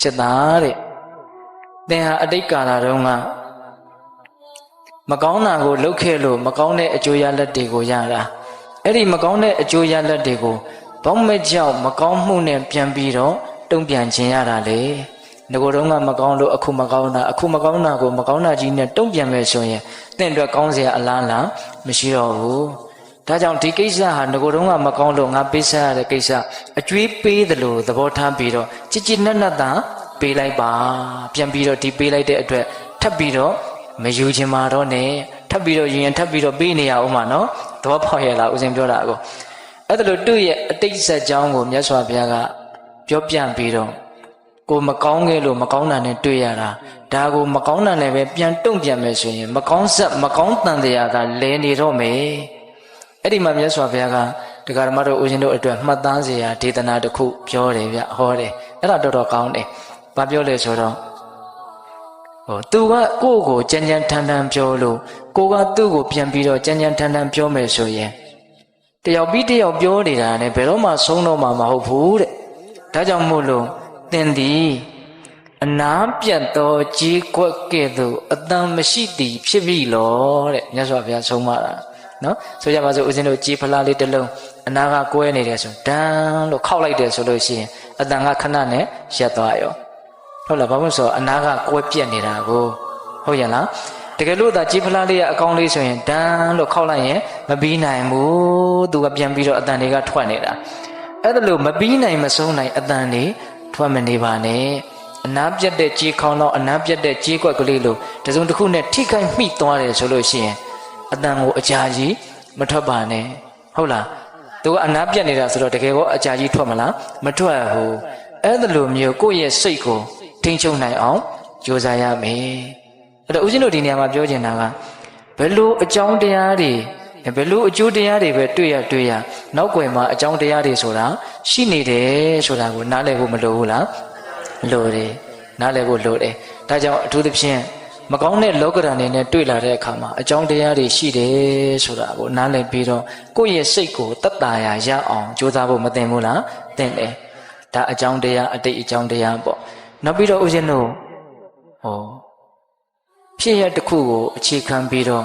စစ်သားတဲ့သင်ဟာအတိတ်ကာလတုန်းကမကောင်းတာကိုလုပ်ခဲ့လို့မကောင်းတဲ့အကျိုးရလဒ်တွေကိုရတာအဲ့ဒီမကောင်းတဲ့အကျိုးရလဒ်တွေကိုဘောက်မဲ့ကြောင့်မကောင်းမှုနဲ့ပြန်ပြီးတော့တုံ့ပြန်ခြင်းရတာလေငကိုယ်တုန်းကမကောင်းလို့အခုမကောင်းတာအခုမကောင်းတာကိုမကောင်းတာကြီးနဲ့တုံ့ပြန်မယ်ဆိုရင်သင်အတွက်ကောင်းစရာအလားလားမရှိတော့ဘူး ဒါကြောင့်ဒီကိစ္စဟာငကိုယ်တုန်းကမကောင်းလို့ငါပေးစားရတဲ့ကိစ္စအကျွေးပေးတယ်လို့သဘောထားပြီးတော့ကြည်ကြည်နက်နက်သာပေးလိုက်ပါပြန်ပြီးတော့ဒီပေးလိုက်တဲ့အတွက်ထပ်ပြီးတော့မယူချင်ပါတော့နဲ့ထပ်ပြီးတော့ယူရင်ထပ်ပြီးတော့ပေးနေရအောင်ပါနော်သဘောပေါက်ရလားဦးဇင်ပြောတာကိုအဲ့ဒါလို့သူ့ရဲ့အတိတ်ဆက်ကြောင်းကိုမြတ်စွာဘုရားကပြောပြပြီးတော့ကိုမကောင်းခဲ့လို့မကောင်းတာနဲ့တွေ့ရတာဒါကိုမကောင်းတာနဲ့ပဲပြန်တုံ့ပြန်မယ်ဆိုရင် မကောင်းဆက်မကောင်းတန်တရားကလဲနေတော့မယ် အဲ့ဒီမှာမြတ်စွာဘုရားကတရားဓမ္မတို့ဦးဇင်းတို့အတွက်မှတ်သားစရာဒေသနာတစ်ခုပြောတယ်ဗျဟောတယ်အဲ့ဒါတော်တော်ကောင်းတယ်ဘာပြောလဲဆိုတော့ဟိုသူကကိုယ့်ကိုကြမ်းကြမ်းထန်ထန်ပြောလို့ကိုကသူ့ကိုပြန်ပြီးတော့ကြမ်းကြမ်းထန်ထန်ပြောမယ်ဆိုရင်တယောက်ပြီးတယောက်ပြောနေတာနဲ့ဘယ်တော့မှဆုံးတော့မှာမဟုတ်ဘူးတဲ့ဒါကြောင့်မို့လို့သင်သည်အနာပြတ်သောကြီးကွက်ကဲ့သို့အတန်မရှိသည်ဖြစ်ပြီလောတဲ့မြတ်စွာဘုရားဆုံးမတာ နော်ဆိုကြပါစို့ဦးဇင်းတို့ကြီးဖလားလေးတစ်လုံးအနာကကွဲနေတယ်ဆိုဒန်းလို့ခောက်လိုက်တယ်ဆိုလို့ရှိရင်အတန်ကခဏနဲ့ရက်သွားရောဟုတ်လားဘာလို့ဆိုအနာကကွဲပြက်နေတာကိုဟုတ်ရဲ့လားတကယ်လို့သာကြီးဖလားလေးရဲ့အကောင်းလေးဆိုရင်ဒန်းလို့ခောက်လိုက်ရင်မပြီးနိုင်ဘူးသူကပြန်ပြီးတော့အတန်တွေကထွက်နေတာအဲ့ဒါလို့မပြီးနိုင်မဆုံးနိုင်အတန်တွေထွက်မနေပါနဲ့အနာပြတ်တဲ့ကြေးခေါင်းတော့အနာပြတ်တဲ့ကြေးကွက်ကလေးလို့တစုံတစ်ခုနဲ့ထိခိုက်မိသွားတယ်ဆိုလို့ရှိရင် အတန်ကိုအကြာကြီးမထွက်ပါနဲ့ဟုတ်လားသူကအနာပြတ်နေတာဆိုတော့တကယ်ကောအကြာကြီးထွက်မလားမထွက်ဘူးအဲ့ဒါလိုမျိုးကိုယ့်ရဲ့စိတ်ကိုထိန်းချုပ်နိုင်အောင်ကြိုးစားရမယ်အဲ့တော့ဦးဇင်းတို့ဒီနေရာမှာပြောချင်တာကဘယ်လိုအကြောင်းတရားတွေဘယ်လိုအကျိုးတရားတွေပဲတွေ့ရတွေ့ရနောက်ွယ်မှာအကြောင်းတရားတွေဆိုတာရှိနေတယ်ဆိုတာကိုနားလည်ဖို့မလိုဘူးလားလိုတယ်နားလည်ဖို့လိုတယ်ဒါကြောင့်အထူးသဖြင့် မကောင်းတဲ့လောကဓာတ်နေနဲ့တွေ့လာတဲ့အခါမှာအကြောင်းတရားတွေရှိတယ်ဆိုတာကိုနားလည်ပြီးတော့ကိုယ့်ရဲ့စိတ်ကိုတတ်တာရာရအောင်ကြိုးစားဖို့မသင်ဘူးလားသင်တယ်ဒါအကြောင်းတရားအတိတ်အကြောင်းတရားပေါ့နောက်ပြီးတော့ဦးဇင်းတို့ဟောဖြစ်ရတစ်ခုကိုအခြေခံပြီးတော့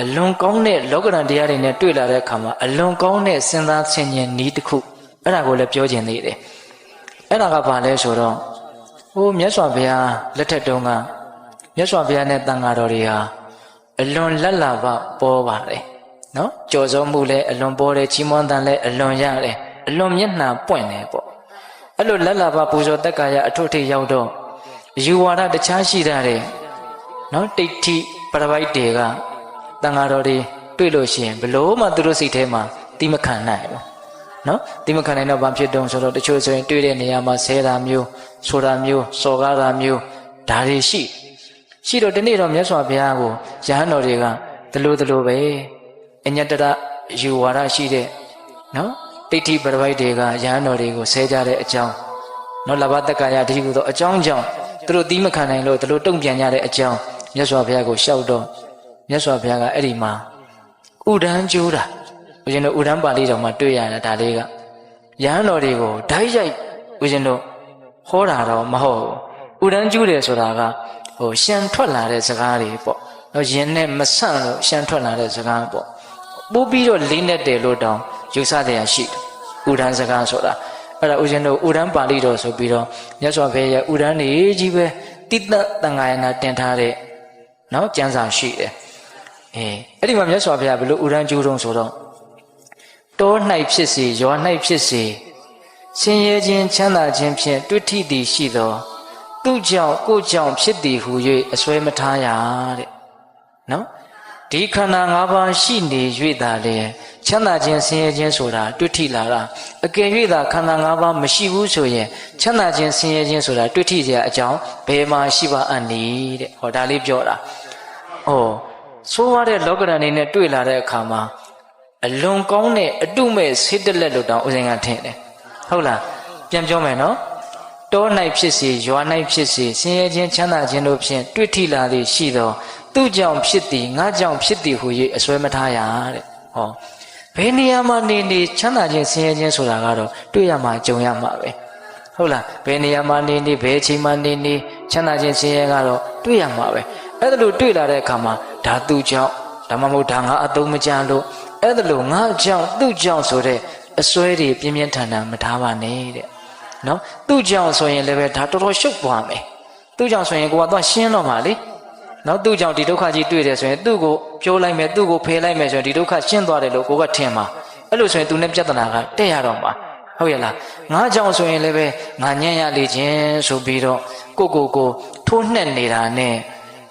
အလွန်ကောင်းတဲ့လောကဓာတ်တရားတွေနဲ့တွေ့လာတဲ့အခါမှာအလွန်ကောင်းတဲ့စဉ်းစားဆင်ခြင်နည်းတစ်ခုအဲ့ဒါကိုလည်းပြောခြင်းသေးတယ်အဲ့ဒါကဘာလဲဆိုတော့ဟိုမြတ်စွာဘုရားလက်ထက်တုန်းက မြတ်စွာဘုရားနဲ့တန်ဃာတော်တွေဟာအလွန်လက်လာပပေါ်ပါတယ်နော်ကြော်စုံမှုလည်းအလွန်ပေါ်တယ်ချီးမွမ်းတန်လည်းအလွန်ရတယ်အလွန်မျက်နှာပွင့်တယ်ပေါ့အဲ့လိုလက်လာပပူဇော်တက်ကာယအထွတ်ထိပ်ရောက်တော့ယူဝါဒတခြားရှိတာတဲ့နော်တိဋ္ဌိပရပိုက်တွေကတန်ဃာတော်တွေတွေ့လို့ရှိရင်ဘလို့မှသူတို့စိတ်ထဲမှာတိမခံနိုင်ဘူးနော်တိမခံနိုင်တော့ဘာဖြစ်တုံးဆိုတော့တချို့ဆိုရင်တွေ့တဲ့နေရာမှာဆဲတာမျိုးဆိုတာမျိုးစော်ကားတာမျိုးဒါတွေရှိ ရှိတော့ဒီနေ့တော့မြတ်စွာဘုရားကိုရဟန်းတော်တွေကဒလိုဒလိုပဲအညတရယူဝါဒရှိတဲ့နော်တိဋ္ဌိပရပိုက်တွေကရဟန်းတော်တွေကိုဆဲကြတဲ့အကြောင်းနော်လဘတက္ကရာဒီကုသောအကြောင်းကြောင့်သူတို့တိမခံနိုင်လို့ဒီလိုတုံ့ပြန်ကြတဲ့အကြောင်းမြတ်စွာဘုရားကိုရှောက်တော့မြတ်စွာဘုရားကအဲ့ဒီမှာဥဒန်းကျိုးတာဦးဇင်းတို့ဥဒန်းပါဠိတော်မှာတွေ့ရတာဒါလေးကရဟန်းတော်တွေကိုဓာတ်ရိုက်ဦးဇင်းတို့ဟောတာတော့မဟုတ်ဘူးဥဒန်းကျိုးတယ်ဆိုတာက ဟိုရှံထွက်လာတဲ့စကားတွေပေါ့တော့ယင်နဲ့မဆန့်လို့ရှံထွက်လာတဲ့စကားပေါ့ပို့ပြီးတော့လေးနဲ့တယ်လို့တောင်ယူဆတရားရှိတယ်ဥဒန်းစကားဆိုတာအဲ့ဒါဦးဇင်းတို့ဥဒန်းပါဠိတော်ဆိုပြီးတော့မြတ်စွာဘုရားရဲ့ဥဒန်းနေကြီးပဲတိတ္တတန်ဃာယနာတင်ထားတဲ့နော်ကျမ်းစာရှိတယ်အေးအဲ့ဒီမှာမြတ်စွာဘုရားဘယ်လိုဥရန်ကျူးတုံးဆိုတော့တော၌ဖြစ်စေရွာ၌ဖြစ်စေဆင်းရဲခြင်းချမ်းသာခြင်းဖြင့်တွေ့ထိသည်ရှိသော သူကြောင့်ကိုကြောင့်ဖြစ်သည်ဟု၍အစွဲမထားရတဲ့နော်ဒီခန္ဓာ၅ပါးရှိနေ၍သာလေချမ်းသာခြင်းဆင်းရဲခြင်းဆိုတာတွေ့ထိလာတာအကယ်၍သာခန္ဓာ၅ပါးမရှိဘူးဆိုရင်ချမ်းသာခြင်းဆင်းရဲခြင်းဆိုတာတွေ့ထိစရာအကြောင်းဘယ်မှာရှိပါအပ်နည်းတဲ့ဟောဒါလေးပြောတာဩဆိုးရတဲ့လောကဓာတ်နေနဲ့တွေ့လာတဲ့အခါမှာအလွန်ကောင်းတဲ့အတုမဲ့ဆေးတက်လက်လို့တောင်ဦးဇင်ကထင်တယ်ဟုတ်လားပြန်ပြောမယ်နော် တော၌ဖြစ်စေရွာ၌ဖြစ်စေဆင်းရဲခြင်းချမ်းသာခြင်းတို့ဖြင့်တွေ့ထိလာသည်ရှိသောသူကြောင့်ဖြစ်သည်ငါကြောင့်ဖြစ်သည်ဟု၍အစွဲမထားရတဲ့ဟောဘယ်နေရာမှာနေနေချမ်းသာခြင်းဆင်းရဲခြင်းဆိုတာကတော့တွေ့ရမှာကြုံရမှာပဲဟုတ်လားဘယ်နေရာမှာနေနေဘယ်အချိန်မှာနေနေချမ်းသာခြင်းဆင်းရဲကတော့တွေ့ရမှာပဲအဲ့ဒါလို့တွေ့လာတဲ့အခါမှာဒါသူ့ကြောင့်ဒါမှမဟုတ်ဒါငါအသုံးမကျလို့အဲ့ဒါလို့ငါကြောင့်သူ့ကြောင့်ဆိုတဲ့အစွဲတွေပြင်းပြင်းထန်ထန်မထားပါနဲ့တဲ့ နော်သူ့ကြောင့်ဆိုရင်လည်းပဲဒါတော်တော်ရှုပ်သွားမယ်သူ့ကြောင့်ဆိုရင်ကိုကတော့ရှင်းတော့မှာလေနော်သူ့ကြောင့်ဒီဒုက္ခကြီးတွေ့တယ်ဆိုရင်သူ့ကိုပြောလိုက်မယ်သူ့ကိုဖယ်လိုက်မယ်ဆိုရင်ဒီဒုက္ခရှင်းသွားတယ်လို့ကိုကထင်မှာအဲ့လိုဆိုရင်သူနဲ့ပြဿနာကတက်ရတော့မှာဟုတ်ရဲ့လားငါကြောင့်ဆိုရင်လည်းပဲငါညံ့ရလေခြင်းဆိုပြီးတော့ကိုကိုကိုထိုးနှက်နေတာနဲ့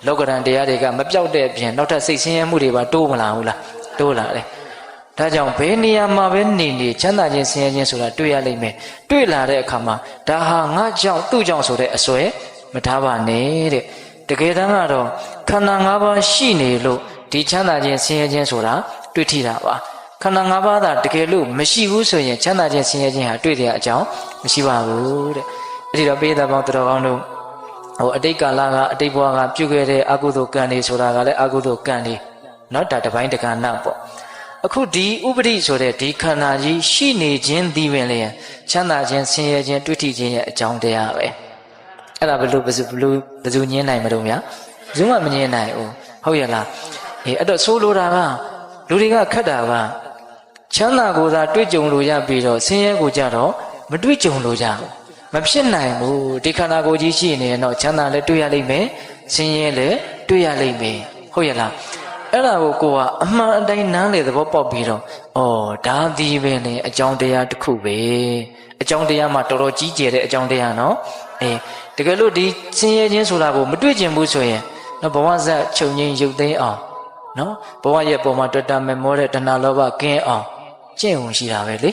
လောကရန်တရားတွေကမပြောက်တဲ့အပြင်နောက်ထပ်စိတ်ဆင်းရဲမှုတွေပါတိုးမလာဘူးလားတိုးလာတယ် ဒါကြောင့်ဘယ်နေရာမှာပဲနေနေချမ်းသာခြင်းဆင်းရဲခြင်းဆိုတာတွေ့ရလိမ့်မယ်တွေ့လာတဲ့အခါမှာဒါဟာငါကြောင့်သူ့ကြောင့်ဆိုတဲ့အစွဲမထားပါနဲ့တဲ့တကယ်တမ်းကတော့ခန္ဓာ၅ပါးရှိနေလို့ဒီချမ်းသာခြင်းဆင်းရဲခြင်းဆိုတာတွေ့ထိတာပါခန္ဓာ၅ပါးသာတကယ်လို့မရှိဘူးဆိုရင်ချမ်းသာခြင်းဆင်းရဲခြင်းဟာတွေ့တဲ့အကြောင်းမရှိပါဘူးတဲ့အဲ့ဒီတော့ပိဋကပေါင်းတော်ကောင်းတို့ဟိုအတိတ်ကာလကအတိတ်ဘဝကပြုခဲ့တဲ့အကုသိုလ်ကံတွေဆိုတာကလည်းအကုသိုလ်ကံတွေเนาะဒါတစ်ပိုင်းတစ်ကဏ္ဍပေါ့ အခုဒီဥပဒိဆိုတဲ့ဒီခန္ဓာကြီးရှိနေခြင်းဒီပင်လေချမ်းသာခြင်းဆင်းရဲခြင်းတွေ့ထိခြင်းရဲ့အကြောင်းတရားပဲအဲ့ဒါဘလို့ဘယ်သူဘလို့ဘယ်သူညင်းနိုင်မလို့များဘယ်သူမှမညင်းနိုင်ဘူးဟုတ်ရဲ့လားအေးအဲ့တော့ဆိုလိုတာကလူတွေကခက်တာကချမ်းသာကိုသာတွေ့ကြုံလို့ရပြီးတော့ဆင်းရဲကိုကြတော့မတွေ့ကြုံလို့ကြဘူးမဖြစ်နိုင်ဘူးဒီခန္ဓာကိုယ်ကြီးရှိနေရင်တော့ချမ်းသာလည်းတွေ့ရလိမ့်မယ်ဆင်းရဲလည်းတွေ့ရလိမ့်မယ်ဟုတ်ရဲ့လား အဲ့ဒါကိုကိုကအမှန်အတိုင်းနားလေသဘောပေါက်ပြီးတော့ဩဒါဒီပဲလေအကြောင်းတရားတစ်ခုပဲအကြောင်းတရားမှာတော်တော်ကြီးကျယ်တဲ့အကြောင်းတရားနော်အေးတကယ်လို့ဒီဆင်းရဲခြင်းဆိုတာကိုမတွေ့ကျင်ဘူးဆိုရင်နော်ဘဝဇက်ချုပ်ငိမ့်ရုပ်သိမ်းအောင်နော်ဘဝရဲ့ပုံမှာတွေ့တာမဲ့မောတဲ့တဏှာလောဘကင်းအောင်ကျင့်ဝင်ရှိတာပဲလေ